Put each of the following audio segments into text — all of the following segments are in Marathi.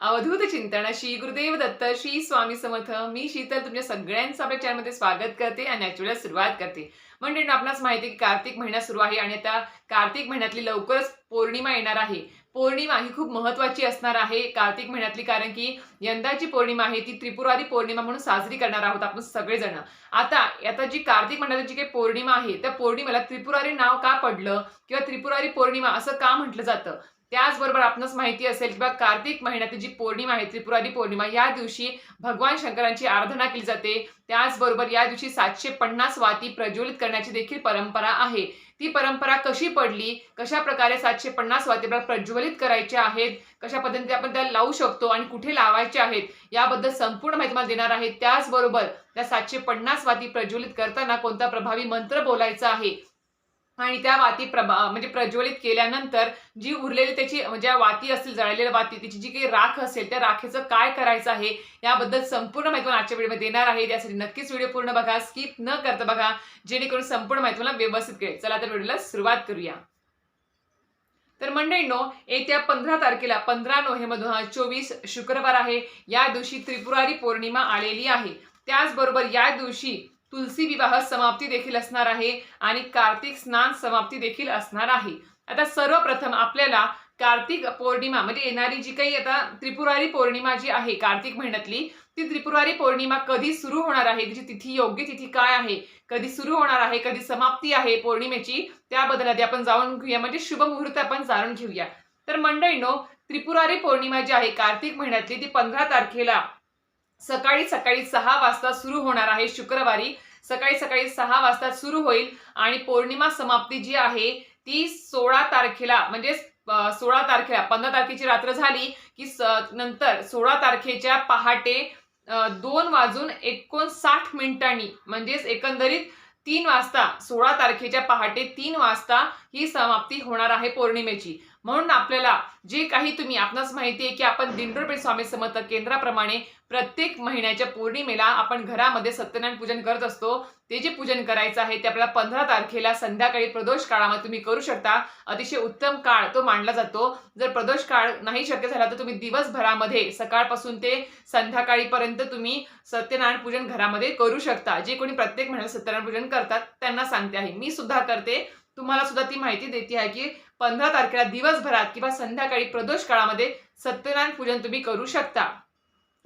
अवधूत चिंतन. श्री गुरुदेव दत्त श्री स्वामी समर्थ. मी शीतल तुमच्या सगळ्यांचं आपल्या चॅनलमध्ये स्वागत करते आणि नॅचरल सुरुवात करते. म्हणजे आपणास माहिती की कार्तिक महिना सुरू आहे आणि आता कार्तिक महिन्यातली लवकरच पौर्णिमा येणार आहे. पौर्णिमा ही खूप महत्वाची असणार आहे कार्तिक महिन्यातली कारण की यंदाची पौर्णिमा आहे ती त्रिपुरारी पौर्णिमा म्हणून साजरी करणार आहोत आपण सगळेजण. आता आता जी कार्तिक महिन्यात जी काही पौर्णिमा आहे त्या पौर्णिमेला त्रिपुरारी नाव का पडलं किंवा त्रिपुरारी पौर्णिमा असं का म्हटलं जातं? त्याचबरोबर आपणास माहिती असेल किंवा कार्तिक महिन्यातील जी पौर्णिमा आहे त्रिपुरारी पौर्णिमा या दिवशी भगवान शंकरांची आराधना केली जाते. त्याचबरोबर या दिवशी सातशे पन्नास वाती प्रज्वलित करण्याची देखील परंपरा आहे. ती परंपरा कशी पडली? कशा प्रकारे सातशे पन्नास वाती प्रज्वलित करायच्या आहेत? कशा पद्धतीने आपण त्या लावू शकतो आणि कुठे लावायचे आहेत? याबद्दल संपूर्ण माहिती मला देणार आहे. त्याचबरोबर त्या सातशे पन्नास वाती प्रज्वलित करताना कोणता प्रभावी मंत्र बोलायचा आहे? आणि त्या वाती प्रभा म्हणजे प्रज्वलित केल्यानंतर जी उरलेली त्याची म्हणजे वाती असतील जळलेल्या वाती त्याची जी काही राख असेल त्या राखेचं काय करायचं आहे याबद्दल संपूर्ण माहिती मला आजच्या व्हिडिओमध्ये देणार आहे. त्यासाठी नक्कीच व्हिडिओ पूर्ण बघा स्किप न करता बघा जेणेकरून संपूर्ण माहिती मला व्यवस्थित कळेल. चला तर व्हिडिओला सुरुवात करूया. तर मंडळींनो येत्या पंधरा तारखेला पंधरा नोव्हेंबर दोन हजार चोवीस शुक्रवार आहे. या दिवशी त्रिपुरारी पौर्णिमा आलेली आहे. त्याचबरोबर या दिवशी तुलसी विवाह समाप्ती देखील असणार आहे आणि कार्तिक स्नान समाप्ती देखील असणार आहे. आता सर्वप्रथम आपल्याला कार्तिक पौर्णिमा म्हणजे येणारी जी काही आता त्रिपुरारी पौर्णिमा जी आहे कार्तिक महिन्यातली ती त्रिपुरारी पौर्णिमा कधी सुरू होणार आहे? तिची तिथी योग्य तिथी काय आहे? कधी सुरू होणार आहे? कधी समाप्ती आहे पौर्णिमेची? त्याबद्दल आधी आपण जाणून घेऊया. म्हणजे शुभ मुहूर्त आपण जाणून घेऊया. तर मंडळीनो त्रिपुरारी पौर्णिमा जी आहे कार्तिक महिन्यातली ती पंधरा तारखेला सकाळी सकाळी सहा वाजता सुरू होणार आहे शुक्रवारी. सकाळी सकाळी सहा वाजता सुरू होईल आणि पौर्णिमा समाप्ती जी आहे ती सोळा तारखेला म्हणजे सोळा तारखेला पंधरा तारखेची रात्र झाली की स- नंतर सोळा तारखेच्या पहाटे दोन वाजून एकोणसाठ मिनिटांनी म्हणजेच एकंदरीत तीन वाजता सोळा तारखेच्या पहाटे तीन वाजता ही समाप्ती होणार आहे पौर्णिमेची. म्हणून आपल्याला जे काही तुम्ही आपणास माहिती आहे की आपण दिंडोरपेठ स्वामी समर्थ केंद्राप्रमाणे प्रत्येक महिन्याच्या पौर्णिमेला आपण घरामध्ये सत्यनारायण पूजन करत असतो. ते जे पूजन करायचं आहे ते आपल्याला पंधरा तारखेला संध्याकाळी प्रदोष काळामध्ये तुम्ही करू शकता. अतिशय उत्तम काळ तो मानला जातो. जर प्रदोष काळ नाही शक्य झाला तर तुम्ही दिवसभरामध्ये सकाळपासून ते संध्याकाळीपर्यंत तुम्ही सत्यनारायण पूजन घरामध्ये करू शकता. जे कोणी प्रत्येक महिन्याला सत्यनारायण पूजन करतात त्यांना सांगते आहे. मी सुद्धा करते. तुम्हाला सुद्धा ती माहिती देते आहे की पंधरा तारखेला दिवसभरात किंवा संध्याकाळी प्रदोष काळामध्ये सत्यनारायण पूजन तुम्ही करू शकता.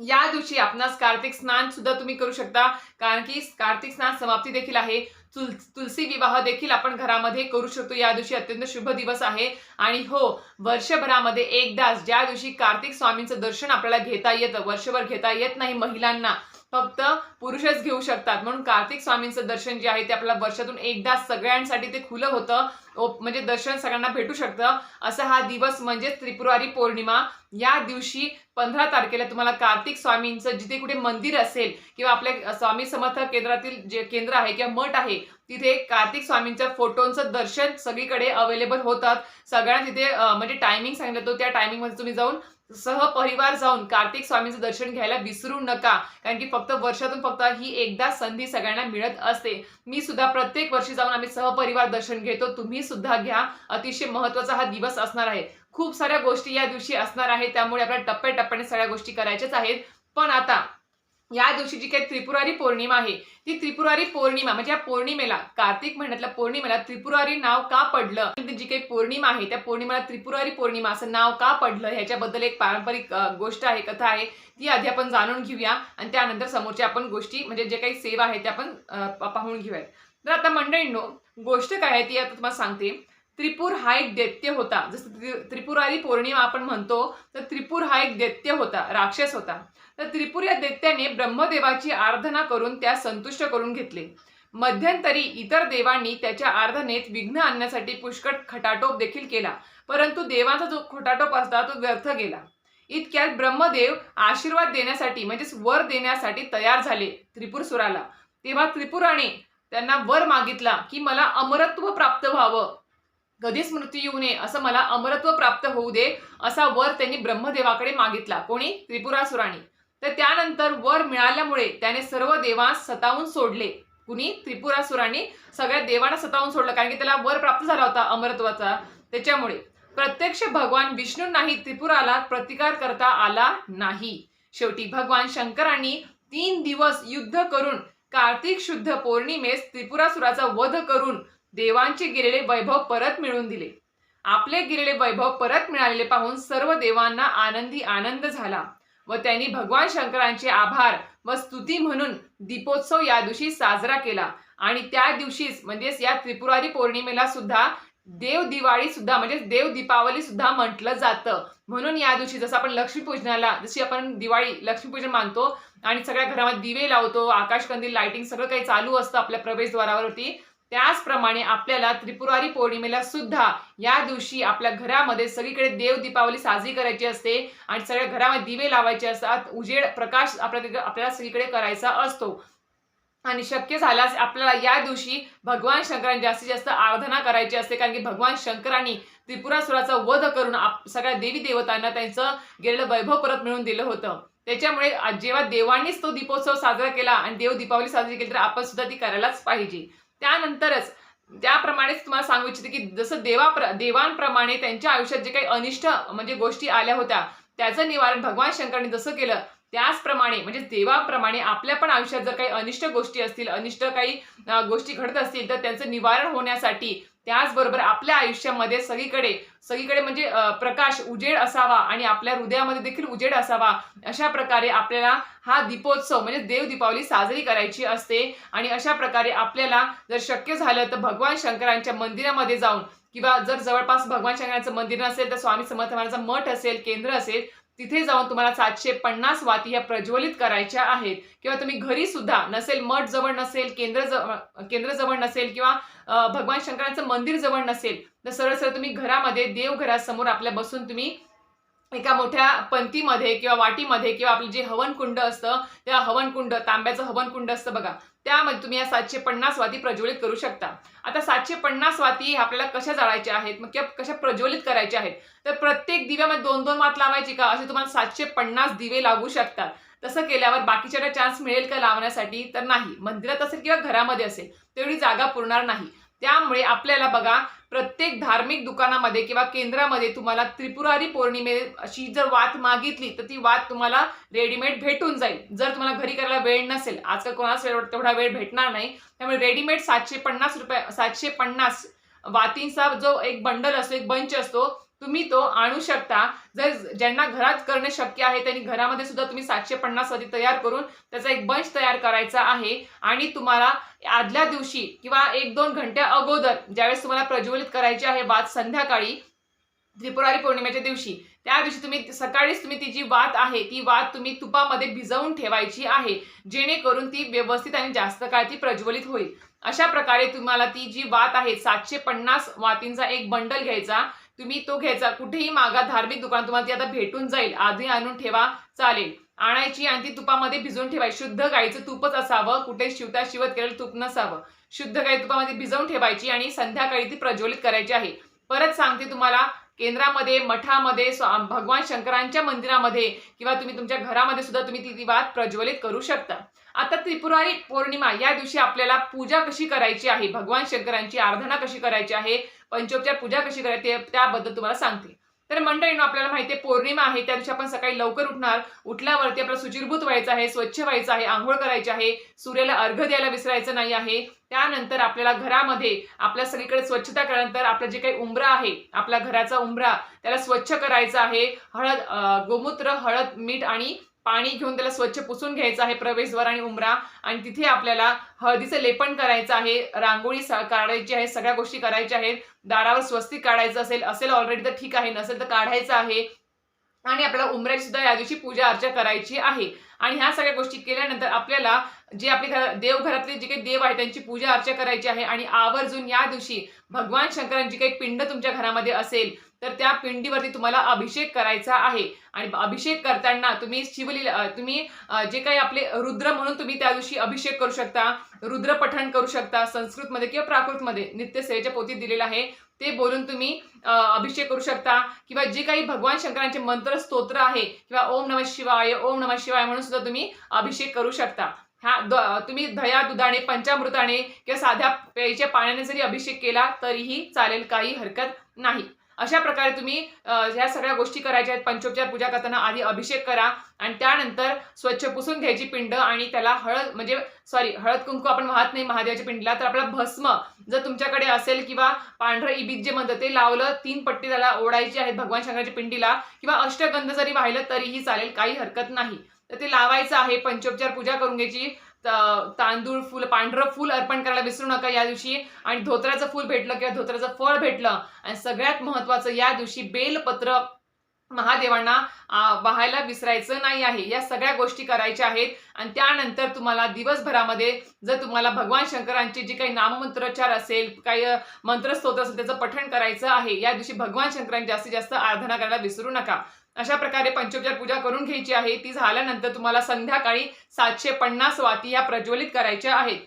या दिवशी आपणास कार्तिक स्नान सुद्धा तुम्ही करू शकता. कारण की कार्तिक स्नान समाप्ती देखील आहे. तुल तुलसी विवाह देखील आपण घरामध्ये करू शकतो. या दिवशी अत्यंत शुभ दिवस आहे. आणि हो वर्षभरामध्ये एकदाच ज्या दिवशी कार्तिक स्वामींचं दर्शन आपल्याला घेता येतं वर्षभर घेता येत नाही महिलांना फक्त पुरुषच घेऊ शकतात. म्हणून कार्तिक स्वामींचं दर्शन जे आहे ते आपल्याला वर्षातून एकदा सगळ्यांसाठी ते खुलं होतं. ओ- म्हणजे दर्शन सगळ्यांना भेटू शकतं. असा हा दिवस म्हणजे त्रिपुरारी पौर्णिमा. या दिवशी पंधरा तारखेला तुम्हाला कार्तिक स्वामींचं जिथे कुठे मंदिर असेल किंवा आपल्या स्वामी समर्थ केंद्रातील जे केंद्र आहे किंवा मठ आहे तिथे कार्तिक स्वामींच्या फोटोंचं दर्शन सगळीकडे अवेलेबल होतात. सगळ्यांना तिथे म्हणजे टायमिंग सांगितलं तो त्या टायमिंगमध्ये तुम्ही जाऊन सहपरिवार जाऊन कार्तिक स्वामींचं दर्शन घ्यायला विसरू नका. कारण की फक्त वर्षातून फक्त ही एकदा संधी सगळ्यांना मिळत असते. मी सुद्धा प्रत्येक वर्षी जाऊन आम्ही सहपरिवार दर्शन घेतो. तुम्ही सुद्धा घ्या. अतिशय महत्त्वाचा हा दिवस असणार आहे. खूप साऱ्या गोष्टी या दिवशी असणार आहे त्यामुळे आपल्या टप्प्याटप्प्याने सगळ्या गोष्टी करायच्याच आहेत. पण आता या दिवशी जी काही त्रिपुरारी पौर्णिमा आहे ती त्रिपुरारी पौर्णिमा म्हणजे या पौर्णिमेला कार्तिक महिन्यातल्या पौर्णिमेला त्रिपुरारी नाव का पडलं? म्हणजे जी काही पौर्णिमा आहे त्या पौर्णिमेला त्रिपुरारी पौर्णिमा असं नाव का पडलं? ह्याच्याबद्दल एक पारंपरिक गोष्ट आहे कथा आहे ती आधी आपण जाणून घेऊया आणि त्यानंतर समोरच्या आपण गोष्टी म्हणजे जे काही सेवा आहे त्या आपण पाहून घेऊयात. तर आता मंडळींनो गोष्ट काय आहे ती आता तुम्हाला सांगते. त्रिपूर हा एक दैत्य होता. जसं त्रिपुरारी पौर्णिमा आपण म्हणतो तर त्रिपूर हा एक दैत्य होता राक्षस होता. तर त्रिपुर या दैत्याने ब्रह्मदेवाची आराधना करून त्या संतुष्ट करून घेतले. मध्यंतरी इतर देवांनी त्याच्या आराधनेत विघ्न आणण्यासाठी पुष्कळ खटाटोप देखील केला परंतु देवाचा जो खटाटोप असता तो व्यर्थ गेला. इतक्यात ब्रह्मदेव आशीर्वाद देण्यासाठी म्हणजेच वर देण्यासाठी तयार झाले त्रिपुरसुराला. तेव्हा त्रिपुराने त्यांना वर मागितला की मला अमरत्व प्राप्त व्हावं. कधीच मृत्यू येऊ नये असं मला अमरत्व प्राप्त होऊ दे असा वर त्यांनी ब्रह्मदेवाकडे मागितला. कोणी? त्रिपुरासुराने. तर त्यानंतर वर मिळाल्यामुळे त्याने सर्व देवांस सतावून सोडले. कुणी? त्रिपुरासुराने. सगळ्या देवांना सतावून सोडलं कारण की त्याला वर प्राप्त झाला होता अमरत्वाचा. त्याच्यामुळे प्रत्यक्ष भगवान विष्णूंनाही त्रिपुराला प्रतिकार करता आला नाही. शेवटी भगवान शंकरांनी तीन दिवस युद्ध करून कार्तिक शुद्ध पौर्णिमेस त्रिपुरासुराचा वध करून देवांचे गेलेले वैभव परत मिळवून दिले. आपले गेलेले वैभव परत मिळालेले पाहून सर्व देवांना आनंदी आनंद झाला. व त्यांनी भगवान शंकरांचे आभार व स्तुती म्हणून दीपोत्सव या दिवशी साजरा केला. आणि त्या दिवशीच म्हणजेच या त्रिपुरारी पौर्णिमेला सुद्धा देव दिवाळी सुद्धा म्हणजे देव दीपावली सुद्धा म्हटलं जातं. म्हणून या दिवशी जसं आपण लक्ष्मीपूजनाला जशी आपण दिवाळी लक्ष्मीपूजन मानतो आणि सगळ्या घरामध्ये दिवे लावतो आकाशकंदील लाइटिंग सगळं काही चालू असतं आपल्या प्रवेशद्वारावरती त्याचप्रमाणे आपल्याला त्रिपुरारी पौर्णिमेला सुद्धा या दिवशी आपल्या घरामध्ये सगळीकडे देव दीपावली साजरी करायची असते आणि सगळ्या घरामध्ये दिवे लावायचे असतात उजेड प्रकाश आपल्या आपल्याला सगळीकडे करायचा असतो. आणि शक्य झाल्यास आपल्याला या दिवशी भगवान शंकरांनी जास्तीत जास्त आराधना करायची असते कारण की भगवान शंकरांनी त्रिपुरासुराचा वध करून आप सगळ्या देवी देवतांना त्यांचं गेलेलं वैभव परत मिळवून दिलं होतं. त्याच्यामुळे जेव्हा देवांनीच तो दीपोत्सव साजरा केला आणि देव दीपावली साजरी केली तर आपण सुद्धा ती करायलाच पाहिजे. त्यानंतरच त्याप्रमाणेच तुम्हाला सांगू इच्छिते की जसं देवा देवांप्रमाणे त्यांच्या आयुष्यात जे काही अनिष्ट म्हणजे गोष्टी आल्या होत्या त्याचं निवारण भगवान शंकरांनी जसं केलं त्याचप्रमाणे म्हणजे देवाप्रमाणे आपल्या पण आयुष्यात जर काही अनिष्ट गोष्टी असतील अनिष्ट काही गोष्टी घडत असतील तर त्यांचं निवारण होण्यासाठी त्याचबरोबर आपल्या आयुष्यामध्ये सगळीकडे सगळीकडे म्हणजे प्रकाश उजेड असावा आणि आपल्या हृदयामध्ये देखील उजेड असावा अशा प्रकारे आपल्याला हा दीपोत्सव म्हणजे देव दीपावली साजरी करायची असते. आणि अशा प्रकारे आपल्याला जर शक्य झालं तर भगवान शंकरांच्या मंदिरामध्ये जाऊन किंवा जर जवळपास भगवान शंकरांचं मंदिर नसेल तर स्वामी समर्थ महाराजांचं मठ असेल केंद्र असेल तिथे जाऊन तुम्हाला सातशे पन्नास वाती ह्या प्रज्वलित करायच्या आहेत. किंवा तुम्ही घरी सुद्धा नसेल मठ जवळ नसेल केंद्र जवळ केंद्र जवळ नसेल किंवा भगवान शंकराचं मंदिर जवळ नसेल तर सरळ सरळ तुम्ही घरामध्ये देवघरासमोर आपल्या बसून तुम्ही एका मोठ्या पंतीमध्ये किंवा वाटीमध्ये किंवा आपलं जे हवनकुंड असतं त्या हवनकुंड तांब्याचं हवनकुंड असतं बघा. त्यामध्ये तुम्ही या सातशे पन्नास वाती प्रज्वलित करू शकता. आता सातशे पन्नास वाती आपल्याला कशा जाळायच्या आहेत? मग किंवा कशा प्रज्वलित करायच्या आहेत? तर प्रत्येक दिव्यामध्ये दोन दोन वात लावायची का? असे तुम्हाला सातशे पन्नास दिवे लागू शकतात. तसं केल्यावर बाकीच्या चान्स मिळेल का लावण्यासाठी? तर नाही. मंदिरात असेल किंवा घरामध्ये असेल तेवढी जागा पुरणार नाही. त्यामुळे आपल्याला बघा प्रत्येक धार्मिक दुकानामध्ये किंवा केंद्रामध्ये तुम्हाला त्रिपुरारी पौर्णिमे अशी जर वात मागितली तर ती वात तुम्हाला रेडीमेड भेटून जाईल. जर तुम्हाला घरी करायला वेळ नसेल आजकाल कोणाच वेळ तेवढा वेळ भेटणार नाही. त्यामुळे रेडीमेड सातशे पन्नास रुपये सातशे पन्नास वातींचा जो एक बंडल असतो एक बंच असतो तुम्ही तो आणू शकता. जर ज्यांना घरात करणे शक्य आहे त्यांनी घरामध्ये सुद्धा तुम्ही सातशे पन्नास वाती तयार करून त्याचा एक बंच तयार करायचा आहे. आणि तुम्हाला आदल्या दिवशी किंवा एक दोन घंट्या अगोदर ज्यावेळेस तुम्हाला प्रज्वलित करायची आहे वात संध्याकाळी त्रिपुरारी पौर्णिमेच्या दिवशी त्या दिवशी तुम्ही सकाळीच तुम्ही ती जी वात आहे ती वात तुम्ही तुपामध्ये भिजवून ठेवायची आहे. जेणेकरून ती व्यवस्थित आणि जास्त काळ ती प्रज्वलित होईल. अशा प्रकारे तुम्हाला ती जी वात आहे सातशे पन्नास वातींचा एक बंडल घ्यायचा. तुम्ही तो घ्यायचा. कुठेही मागा धार्मिक दुकान तुम्हाला ती आता भेटून जाईल. आधी आणून ठेवा चालेल. आणायची आणि ती तुपामध्ये भिजवून ठेवायची शुद्ध गाईचं तूपच असावं. कुठे शिवता शिवत केलेलं तूप नसावं. शुद्ध गाई तुपामध्ये भिजवून ठेवायची आणि संध्याकाळी ती प्रज्वलित करायची आहे. परत सांगते तुम्हाला केंद्रामध्ये मठामध्ये स्वा- भगवान शंकरांच्या मंदिरामध्ये किंवा तुम्ही तुमच्या घरामध्ये सुद्धा तुम्ही ती वाद प्रज्वलित करू शकता. आता त्रिपुरारी पौर्णिमा या दिवशी आपल्याला पूजा कशी करायची आहे? भगवान शंकरांची आराधना कशी करायची आहे? पंचोपचार पूजा कशी करायची आहे? त्याबद्दल तुम्हाला सांगते. तर मंडळीनं आपल्याला माहिती आहे पौर्णिमा आहे त्या दिवशी आपण सकाळी लवकर उठणार. उठल्यावरती आपलं शुचिरभूत व्हायचं आहे स्वच्छ व्हायचं आहे आंघोळ करायची आहे सूर्याला अर्घ द्यायला विसरायचं नाही आहे. त्यानंतर आपल्याला घरामध्ये आपल्या सगळीकडे स्वच्छता केल्यानंतर आपलं जे काही उंबरा आहे आपल्या घराचा उंबरा त्याला स्वच्छ करायचा आहे. हळद गोमूत्र हळद मीठ आणि पाणी घेऊन त्याला स्वच्छ पुसून घ्यायचं आहे प्रवेशद्वार आणि उंबरा आणि तिथे आपल्याला हळदीचं लेपन करायचं आहे रांगोळी काढायची आहे सगळ्या गोष्टी करायच्या आहेत. दारावर स्वस्तिक काढायचं असेल असेल ऑलरेडी तर ठीक आहे नसेल तर काढायचं आहे. आणि आपल्याला उमऱ्याची सुद्धा या दिवशी पूजा अर्चा करायची आहे. आणि ह्या सगळ्या गोष्टी केल्यानंतर आपल्याला जे आपले घर देवघरातले जे काही देव आहे त्यांची पूजा अर्चा करायची आहे. आणि आवर्जून या दिवशी भगवान शंकरांची काही पिंड तुमच्या घरामध्ये असेल तर त्या पिंडीवरती तुम्हाला अभिषेक करायचा आहे. आणि अभिषेक करताना तुम्ही शिवलीला तुम्ही जे काही आपले रुद्र म्हणून तुम्ही त्या दिवशी अभिषेक करू शकता रुद्र पठण करू शकता संस्कृतमध्ये किंवा प्राकृतमध्ये नित्यसेवेच्या पोती दिलेलं आहे ते बोलून तुम्ही अभिषेक करू शकता. किंवा जे काही भगवान शंकरांचे मंत्र स्तोत्र आहे किंवा ओम नमः शिवाय ओम नमः शिवाय म्हणून सुद्धा तुम्ही अभिषेक करू शकता. हा द- तुम्ही दया दुधाने पंचामृताने किंवा साध्या प्यायच्या पाण्याने जरी अभिषेक केला तरीही चालेल काही हरकत नाही. अशा प्रकारे तुम्ही ह्या सगळ्या गोष्टी करायच्या आहेत. पंचोपचार पूजा करताना आधी अभिषेक करा आणि त्यानंतर स्वच्छ पुसून घ्यायची पिंड आणि त्याला हळद म्हणजे सॉरी हळद कुंकू आपण वाहत नाही महादेवाच्या पिंडीला तर आपला भस्म जर तुमच्याकडे असेल किंवा पांढरं इबीक जे म्हणतं ते लावलं तीन पट्टी त्याला ओढायची आहेत भगवान शंकराच्या पिंडीला किंवा अष्टगंध जरी वाहिलं तरीही चालेल काही हरकत नाही. तर ते लावायचं आहे पंचोपचार पूजा करून घ्यायची. तांदूळ फुल पांढरं फुल अर्पण करायला विसरू नका या दिवशी. आणि धोत्राचं फुल भेटलं किंवा धोत्राचं फळ भेटलं आणि सगळ्यात महत्वाचं या दिवशी बेलपत्र महादेवांना वाहायला विसरायचं नाही आहे. या सगळ्या गोष्टी करायच्या आहेत. आणि त्यानंतर तुम्हाला दिवसभरामध्ये जर तुम्हाला भगवान शंकरांचे जे काही नाममंत्रोच्चार असेल काही मंत्रस्तोत्र असेल त्याचं पठण करायचं आहे या दिवशी भगवान शंकरांची जास्तीत जास्त आराधना करायला विसरू नका. अशा प्रकारे पंचोपचार पूजा करून घ्यायची आहे. ती झाल्यानंतर तुम्हाला संध्याकाळी सातशे पन्नास वाती या प्रज्वलित करायच्या आहेत.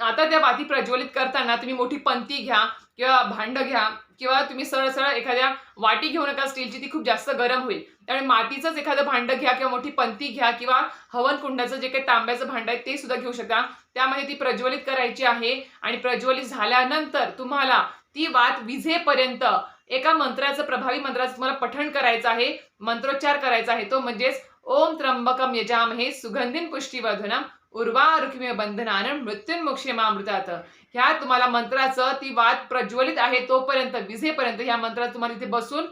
आता त्या वाती प्रज्वलित करताना तुम्ही मोठी पंती घ्या किंवा भांड घ्या किंवा तुम्ही सरळ सरळ एखाद्या वाटी घेऊ नका स्टीलची ती खूप जास्त गरम होईल. त्यामुळे मातीचंच एखादं भांड घ्या किंवा मोठी पंती घ्या किंवा हवन कुंडाचं जे काही तांब्याचं भांड आहे ते सुद्धा घेऊ शकता. त्यामध्ये ती प्रज्वलित करायची आहे आणि प्रज्वलित झाल्यानंतर तुम्हाला ती वात विझेपर्यंत एका मंत्राचं प्रभावी मंत्राचं तुम्हाला पठण करायचं आहे मंत्रोच्चार करायचा आहे तो म्हणजेच ओम त्र्यंबकम यजाम हे सुगंधीन पुष्टीवर्धनम उर्वा रुक्मिय बंधनानं मृत्युंमुक्षेमामृतात ह्या तुम्हाला मंत्राचं ती वाद प्रज्वलित आहे तोपर्यंत विझेपर्यंत ह्या मंत्रात तुम्हाला तिथे बसून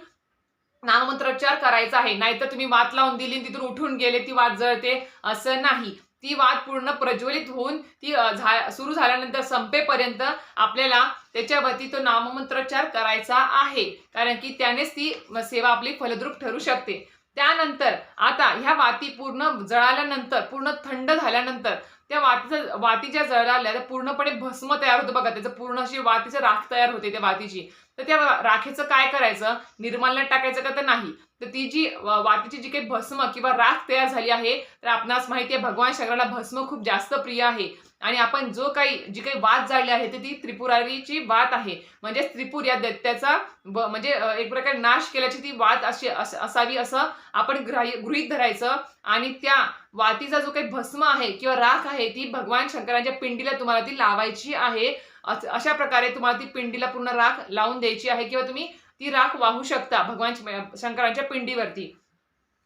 नाममंत्रोच्चार करायचा आहे. नाहीतर तुम्ही वात लावून दिली तिथून उठून गेले ती वात जळते असं नाही. ती वाद पूर्ण प्रज्वलित होऊन ती झा सुरू झाल्यानंतर संपेपर्यंत आपल्याला त्याच्यावरती तो नाममंत्रोच्चार करायचा आहे. कारण की त्यानेच ती सेवा आपली फलद्रूप ठरू शकते. त्यानंतर आता ह्या वाती पूर्ण जळाल्यानंतर पूर्ण थंड झाल्यानंतर त्या वातीचं वातीच्या जळाल्या त्या पूर्णपणे भस्म तयार होतं बघा. त्याचं पूर्ण अशी वातीचं राख तयार होते त्या वातीची. तर त्या राखेचं काय करायचं? निर्माल्यात टाकायचं का तर नाही. तर ती जी वातीची जी काही भस्म किंवा राख तयार झाली आहे तर आपणास माहिती आहे भगवान शंकराला भस्म खूप जास्त प्रिय आहे. आणि आपण जो काही जी काही वात जाळली आहे तर ती त्रिपुरारीची वात आहे. म्हणजे त्रिपुर या दैत्याचा म्हणजे एक प्रकारे नाश केल्याची ती वात अशी असावी असं आपण ग्राह्य गृहीत धरायचं. आणि त्या वातीचा जो काही भस्म आहे किंवा राख आहे ती भगवान शंकरांच्या पिंडीला तुम्हाला ती लावायची आहे. अशा प्रकारे तुम्हाला ती पिंडीला पूर्ण राख लावून द्यायची आहे किंवा तुम्ही ती राख वाहू शकता भगवान शंकरांच्या पिंडीवरती.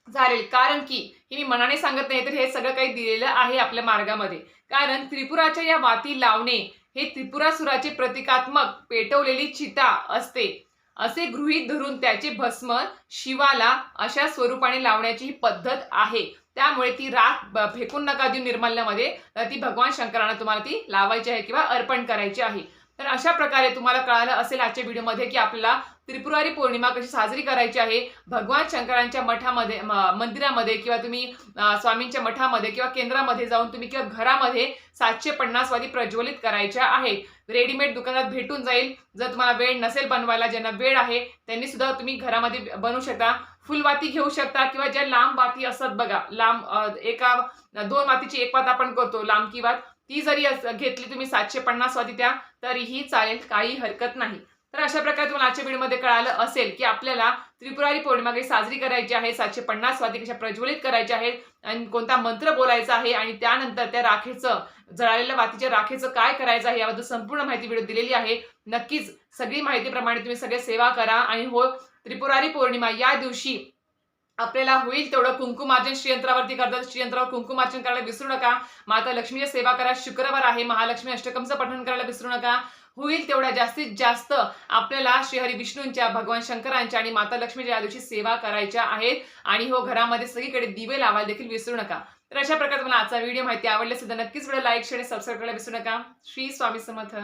चालेल. कारण की हे मी मनाने सांगत नाही तर हे सगळं काही दिलेलं आहे आपल्या मार्गामध्ये. कारण त्रिपुराच्या या वाती लावणे हे त्रिपुरासुराचे प्रतिकात्मक पेटवलेली चिता असते. असे गृहीत धरून त्याचे भस्म शिवाला अशा स्वरूपाने लावण्याची ही पद्धत आहे. त्यामुळे ती राख ब- फेकून नका देऊ निर्माल्यामध्ये ती भगवान शंकरांना तुम्हाला ती लावायची आहे किंवा अर्पण करायची आहे. तर अशा प्रकारे तुम्हाला कळालं असेल आजच्या व्हिडिओमध्ये की आपल्याला त्रिपुरारी पौर्णिमा कशी साजरी करायची आहे. भगवान शंकरांच्या मठामध्ये मंदिरामध्ये किंवा तुम्ही स्वामींच्या मठामध्ये किंवा केंद्रामध्ये जाऊन तुम्ही किंवा घरामध्ये सातशे पन्नास वादी प्रज्वलित करायच्या आहेत. रेडीमेड दुकानात भेटून जाईल. जर तुम्हाला वेळ नसेल बनवायला ज्यांना वेळ आहे त्यांनी सुद्धा तुम्ही घरामध्ये बनवू शकता. फुलवाती घेऊ शकता किंवा ज्या लांब वाती असतात बघा लांब एका दोन वातीची एक वात आपण करतो लांब की वात. ती जरी घेतली तुम्ही सातशे पन्नास वाती त्या तरीही चालेल काही हरकत नाही. तर अशा प्रकारे तुम्हाला आजच्या व्हिडिओमध्ये कळालं असेल की आपल्याला त्रिपुरारी पौर्णिमा काही साजरी करायची आहे सातशे पन्नास वाती कशा प्रज्वलित करायच्या आहेत आणि कोणता मंत्र बोलायचा आहे आणि त्यानंतर त्या राखेचं जळालेल्या वातीच्या राखेचं काय करायचं आहे याबद्दल संपूर्ण माहिती व्हिडिओ दिलेली आहे. नक्कीच सगळी माहितीप्रमाणे तुम्ही सगळे सेवा करा आणि हो त्रिपुरारी पौर्णिमा या दिवशी आपल्याला होईल तेवढं कुंकुमार्जन. श्रीयंत्रावरती करतात. श्रीयंत्रावर कुंकुमार्जन करायला विसरू नका. माता लक्ष्मीची सेवा करा. शुक्रवार आहे. महालक्ष्मी अष्टकमचं पठण करायला विसरू नका. होईल तेवढ्या जास्तीत जास्त आपल्याला श्रीहरी विष्णूंच्या भगवान शंकरांच्या आणि माता लक्ष्मीच्या या दिवशी सेवा करायच्या आहेत. आणि हो घरामध्ये सगळीकडे दिवे लावायला देखील विसरू नका. तर अशा प्रकारे तुम्हाला आजचा व्हिडिओ माहिती आवडली असेल तर नक्कीच व्हिडिओ लाईक शेअर सबस्क्राईब करायला विसरू नका. श्री स्वामी समर्थ.